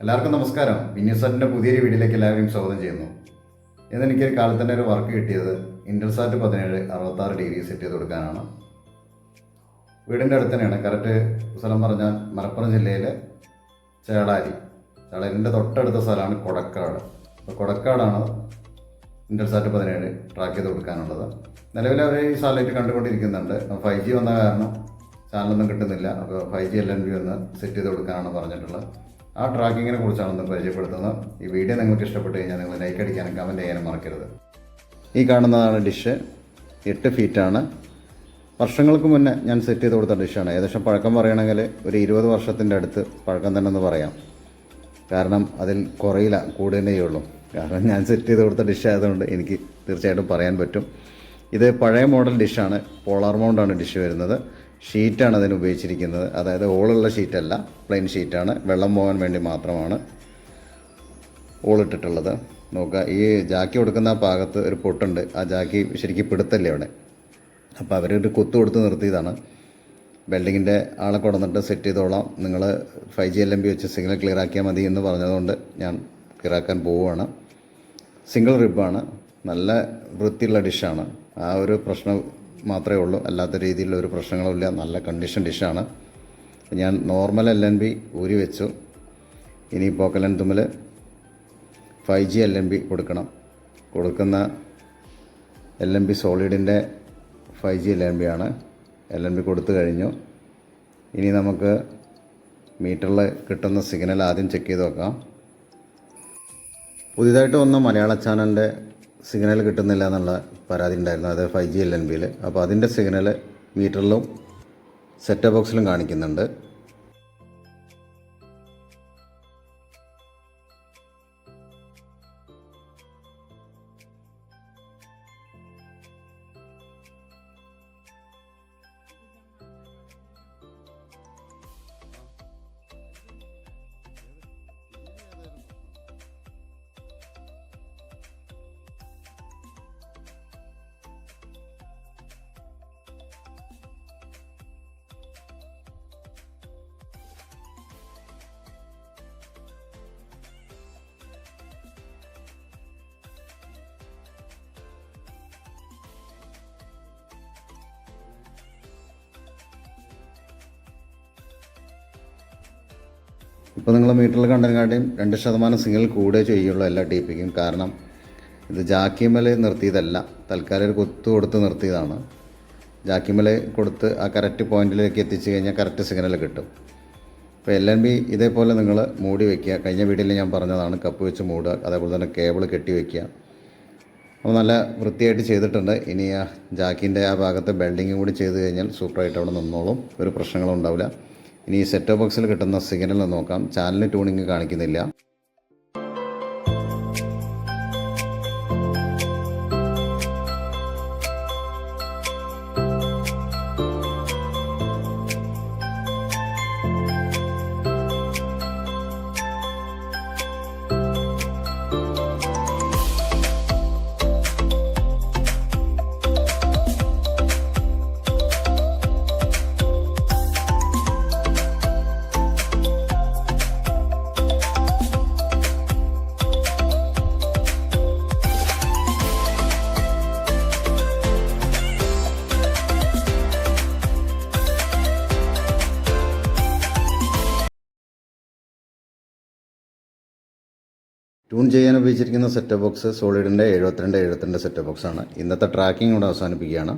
എല്ലാവർക്കും നമസ്കാരം. വിന്യൂസാറ്റിന്റെ പുതിയൊരു വീഡിയോയിലേക്ക് എല്ലാവരെയും സ്വാഗതം ചെയ്യുന്നു. ഇന്ന് കാലത്ത് കാലത്തിന്റെ ഒരു വർക്ക് കിട്ടിയത് ഇന്റർസാറ്റ് പതിനേഴ് അറുപത്താറ് ഡിഗ്രി സെറ്റ് ചെയ്ത് കൊടുക്കാനാണ്. വീടിന്റെ അടുത്ത് തന്നെയാണ്. കറക്റ്റ് സ്ഥലം പറഞ്ഞാൽ മലപ്പുറം ജില്ലയിലെ ചേളാരി. ചേളാരിന്റെ തൊട്ടടുത്ത സ്ഥലമാണ് കൊടക്കാട്. അപ്പോൾ കൊടക്കാടാണ് ഇന്റർസാറ്റ് പതിനേഴ് ട്രാക്ക് ചെയ്ത് കൊടുക്കാനുള്ളത്. നിലവിൽ അവർ ഈ സാറ്റലൈറ്റ് കണ്ടുകൊണ്ടിരിക്കുന്നുണ്ട്. ഫൈവ് ജി വന്ന കാരണം ചാനലൊന്നും കിട്ടുന്നില്ല. അപ്പോൾ five G L N B ഒന്ന് സെറ്റ് ചെയ്ത് കൊടുക്കാനാണ് പറഞ്ഞിട്ടുള്ളത്. ആ ട്രാക്കിങ്ങിനെ കുറിച്ചാണ് ഒന്ന് പരിചയപ്പെടുത്തുന്നത്. ഈ വീഡിയോ നിങ്ങൾക്ക് ഇഷ്ടപ്പെട്ട് കഴിഞ്ഞാൽ നിങ്ങൾ ലൈക്ക് അടിക്കാനും കമന്റ് ചെയ്യാനും മറക്കരുത്. ഈ കാണുന്നതാണ് ഡിഷ് എട്ട് ഫീറ്റാണ് വർഷങ്ങൾക്ക് മുന്നേ ഞാൻ സെറ്റ് ചെയ്ത് കൊടുത്ത ഡിഷാണ് ഏകദേശം പഴക്കം പറയുകയാണെങ്കിൽ ഒരു ഇരുപത് വർഷത്തിന്റെ അടുത്ത് പഴക്കം തന്നെ എന്ന് പറയാം. കാരണം അതിൽ കുറയില്ല കൂടുതലേ ഉള്ളൂ. കാരണം ഞാൻ സെറ്റ് ചെയ്ത് കൊടുത്ത ഡിഷ് ആയതുകൊണ്ട് എനിക്ക് തീർച്ചയായിട്ടും പറയാൻ പറ്റും. ഇത് പഴയ മോഡൽ ഡിഷാണ് പോളാർ മൗണ്ടാണ് ഡിഷ് വരുന്നത്. ഷീറ്റാണ് അതിന് ഉപയോഗിച്ചിരിക്കുന്നത്. അതായത് ഓളുള്ള ഷീറ്റല്ല പ്ലെയിൻ ഷീറ്റാണ്. വെള്ളം പോകാൻ വേണ്ടി മാത്രമാണ് ഓളിട്ടിട്ടുള്ളത്. നോക്കുക ഈ ജാക്കി കൊടുക്കുന്ന ഭാഗത്ത് ഒരു പൊട്ടുണ്ട്. ആ ജാക്കി ശരിക്കും പിടുത്തല്ലേ അവിടെ? അപ്പോൾ അവരൊരു കുത്തു കൊടുത്ത് നിർത്തിയതാണ്. വെൽഡിങ്ങിന്റെ ആളെ കൊണ്ടുവന്നിട്ട് സെറ്റ് ചെയ്തോളാം. നിങ്ങൾ five G L M B വെച്ച് സിഗ്നൽ ക്ലിയർ ആക്കിയാൽ മതി എന്ന് പറഞ്ഞതുകൊണ്ട് ഞാൻ ക്ലിയർ ആക്കാൻ പോവുകയാണ്. സിംഗിൾ റിബാണ്. നല്ല വൃത്തിയുള്ള ഡിഷാണ്. ആ ഒരു പ്രശ്നം മാത്രമേ ഉള്ളൂ. അല്ലാത്ത രീതിയിലുള്ള ഒരു പ്രശ്നങ്ങളുമില്ല. നല്ല കണ്ടീഷൻ ഡിഷാണ് ഞാൻ നോർമൽ എൽ എൻ ബി ഊരി വെച്ചു. ഇനി പോക്കലൻ തുമ്മൽ five G L M B കൊടുക്കണം. കൊടുക്കുന്ന L M B സോളിഡിന്റെ five G L M B ആണ്. എൽ എം ബി കൊടുത്തു കഴിഞ്ഞു. ഇനി നമുക്ക് മീറ്ററിൽ കിട്ടുന്ന സിഗ്നൽ ആദ്യം ചെക്ക് ചെയ്ത് നോക്കാം. പുതിയതായിട്ട് വന്ന മലയാള ചാനലിന്റെ സിഗ്നൽ കിട്ടുന്നില്ല എന്നുള്ള പരാതി ഉണ്ടായിരുന്നു. അത് ഫൈവ് ജി എൽ എൻ ബിയിൽ അപ്പോൾ അതിന്റെ സിഗ്നൽ മീറ്ററിലും സെറ്റ് ബോക്സിലും കാണിക്കുന്നുണ്ട്. ഇപ്പോൾ നിങ്ങൾ മീറ്ററിൽ കണ്ടതിനെക്കാട്ടിയും രണ്ട് ശതമാനം സിഗ്നൽ കൂടെ ചെയ്യുള്ളൂ എല്ലാ ടി പിക്കും കാരണം ഇത് ജാക്കിമൽ നിർത്തിയതല്ല. തൽക്കാലം ഒരു കൊത്തു കൊടുത്ത് നിർത്തിയതാണ്. ജാക്കിമൽ കൊടുത്ത് ആ കറക്റ്റ് പോയിന്റിലേക്ക് എത്തിച്ചു കഴിഞ്ഞാൽ കറക്റ്റ് സിഗ്നൽ കിട്ടും. അപ്പോൾ എൽ എൻ ബി ഇതേപോലെ നിങ്ങൾ മൂടി വയ്ക്കുക കഴിഞ്ഞ വീഡിയോയിൽ ഞാൻ പറഞ്ഞതാണ് കപ്പ് വെച്ച് മൂടുക അതേപോലെ തന്നെ കേബിൾ കെട്ടി വയ്ക്കുക അപ്പോൾ നല്ല വൃത്തിയായിട്ട് ചെയ്തിട്ടുണ്ട്. ഇനി ആ ജാക്കിന്റെ ആ ഭാഗത്തെ ബെൽഡിങ്ങും കൂടി ചെയ്ത് കഴിഞ്ഞാൽ സൂപ്പറായിട്ട് അവിടെ നിന്നോളും. ഒരു പ്രശ്നങ്ങളും ഉണ്ടാവില്ല. ഇനി ഈ സെറ്റ് ബോക്സിൽ കിട്ടുന്ന സിഗ്നൽ നോക്കാം. ചാനൽ ട്യൂണിങ് കാണിക്കുന്നില്ല. ട്യൂൺ ചെയ്യാൻ ഉപയോഗിച്ചിരിക്കുന്ന സെറ്റ് ബോക്സ് സോളിഡിന്റെ എഴുപത്തിരണ്ട് എഴുപത്തിരണ്ട് സെറ്റ് ബോക്സാണ് ഇന്നത്തെ ട്രാക്കിംഗ് കൂടെ അവസാനിപ്പിക്കുകയാണ്.